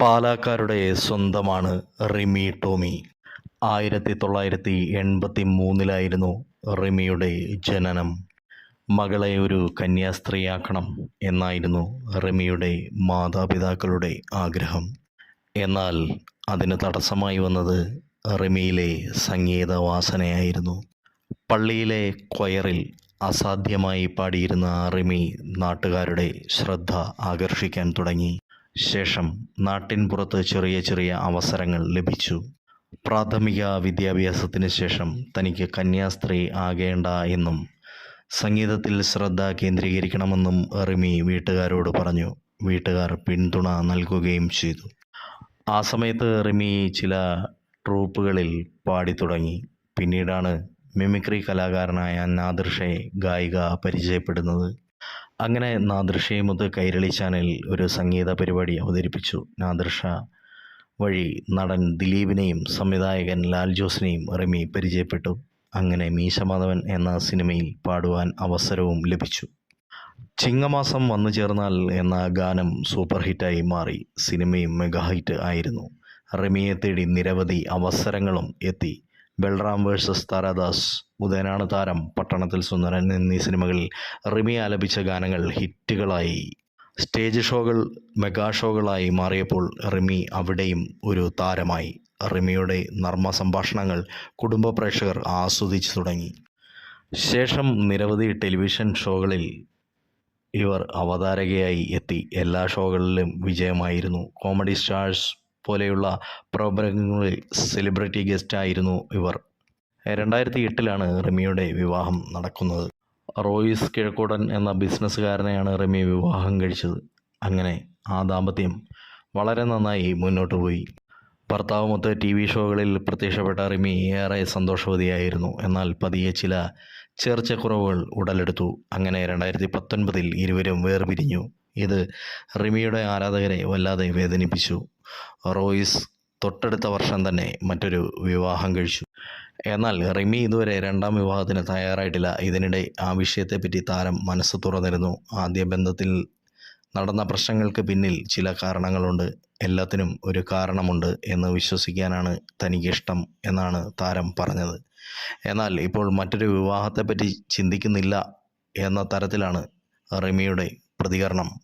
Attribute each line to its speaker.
Speaker 1: പാലാക്കാരുടെ സ്വന്തമാണ് റിമി ടോമി. ആയിരത്തി തൊള്ളായിരത്തി എൺപത്തി മൂന്നിലായിരുന്നു റിമിയുടെ ജനനം. മകളെ ഒരു കന്യാസ്ത്രീയാക്കണം എന്നായിരുന്നു റിമിയുടെ മാതാപിതാക്കളുടെ ആഗ്രഹം. എന്നാൽ അതിന് തടസ്സമായി വന്നത് റിമിയിലെ സംഗീത വാസനയായിരുന്നു. പള്ളിയിലെ ക്വയറിൽ അസാധ്യമായി പാടിയിരുന്ന റിമി നാട്ടുകാരുടെ ശ്രദ്ധ ആകർഷിക്കാൻ തുടങ്ങി. ശേഷം നാട്ടിൻ പുറത്ത് ചെറിയ ചെറിയ അവസരങ്ങൾ ലഭിച്ചു. പ്രാഥമിക വിദ്യാഭ്യാസത്തിന് ശേഷം തനിക്ക് കന്യാസ്ത്രീ ആകേണ്ട എന്നും സംഗീതത്തിൽ ശ്രദ്ധ കേന്ദ്രീകരിക്കണമെന്നും റിമി വീട്ടുകാരോട് പറഞ്ഞു. വീട്ടുകാർ പിന്തുണ നൽകുകയും ചെയ്തു. ആ സമയത്ത് റിമി ചില ട്രൂപ്പുകളിൽ പാടി പാടിത്തുടങ്ങി. പിന്നീടാണ് മിമിക്രി കലാകാരനായ നാദിർഷയെ ഗായിക പരിചയപ്പെടുന്നത്. അങ്ങനെ നാദൃഷയുമൊത്ത് കൈരളി ചാനൽ ഒരു സംഗീത പരിപാടി അവതരിപ്പിച്ചു. നാദൃഷ വഴി നടൻ ദിലീപിനെയും സംവിധായകൻ ലാൽ ജോസിനെയും റിമി പരിചയപ്പെട്ടു. അങ്ങനെ മീശമാധവൻ എന്ന സിനിമയിൽ പാടുവാൻ അവസരവും ലഭിച്ചു. ചിങ്ങമാസം വന്നു ചേർന്നാൽ എന്ന ഗാനം സൂപ്പർ ഹിറ്റായി മാറി. സിനിമയും മെഗാ ഹിറ്റ് ആയിരുന്നു. റിമിയെ തേടി നിരവധി അവസരങ്ങളും എത്തി. ബൽറാം വേഴ്സസ് താരാദാസ് ഉദയനാണ് താരം. പട്ടണത്തിൽ സുന്ദരൻ എന്നീ സിനിമകളിൽ റിമി ആലപിച്ച ഗാനങ്ങൾ ഹിറ്റുകളായി. സ്റ്റേജ് ഷോകൾ മെഗാ ഷോകളായി മാറിയപ്പോൾ റിമി അവിടെയും ഒരു താരമായി. റിമിയുടെ നർമ്മ സംഭാഷണങ്ങൾ കുടുംബ പ്രേക്ഷകർ ആസ്വദിച്ചു തുടങ്ങി. ശേഷം നിരവധി ടെലിവിഷൻ ഷോകളിൽ ഇവർ അവതാരകയായി എത്തി. എല്ലാ ഷോകളിലും വിജയമായിരുന്നു. കോമഡി സ്റ്റാർസ് പോലെയുള്ള പ്രോഗ്രാമുകളിൽ സെലിബ്രിറ്റി ഗസ്റ്റായിരുന്നു ഇവർ. രണ്ടായിരത്തി എട്ടിലാണ് റിമിയുടെ വിവാഹം നടക്കുന്നത്. റോയിസ് കിഴക്കൂടൻ എന്ന ബിസിനസ്സുകാരനെയാണ് റിമി വിവാഹം കഴിച്ചത്. അങ്ങനെ ആ ദാമ്പത്യം വളരെ നന്നായി മുന്നോട്ട് പോയി. ഭർത്താവുമൊത്ത് ടി വി ഷോകളിൽ പ്രത്യക്ഷപ്പെട്ട റിമി ഏറെ സന്തോഷവതിയായിരുന്നു. എന്നാൽ പതിയെ ചില ചേർച്ചക്കുറവുകൾ ഉടലെടുത്തു. അങ്ങനെ രണ്ടായിരത്തി പത്തൊൻപതിൽ ഇരുവരും വേർപിരിഞ്ഞു. ഇത് റിമിയുടെ ആരാധകരെ വല്ലാതെ വേദനിപ്പിച്ചു. റോയിസ് തൊട്ടടുത്ത വർഷം തന്നെ മറ്റൊരു വിവാഹം കഴിച്ചു. എന്നാൽ റിമി ഇതുവരെ രണ്ടാം വിവാഹത്തിന് തയ്യാറായിട്ടില്ല. ഇതിനിടെ ആ വിഷയത്തെപ്പറ്റി താരം മനസ്സ് തുറന്നിരുന്നു. ആദ്യ ബന്ധത്തിൽ നടന്ന പ്രശ്നങ്ങൾക്ക് പിന്നിൽ ചില കാരണങ്ങളുണ്ട്. എല്ലാത്തിനും ഒരു കാരണമുണ്ട് എന്ന് വിശ്വസിക്കാനാണ് തനിക്കിഷ്ടം എന്നാണ് താരം പറഞ്ഞത്. എന്നാൽ ഇപ്പോൾ മറ്റൊരു വിവാഹത്തെപ്പറ്റി ചിന്തിക്കുന്നില്ല എന്ന തരത്തിലാണ് റിമിയുടെ പ്രതികരണം.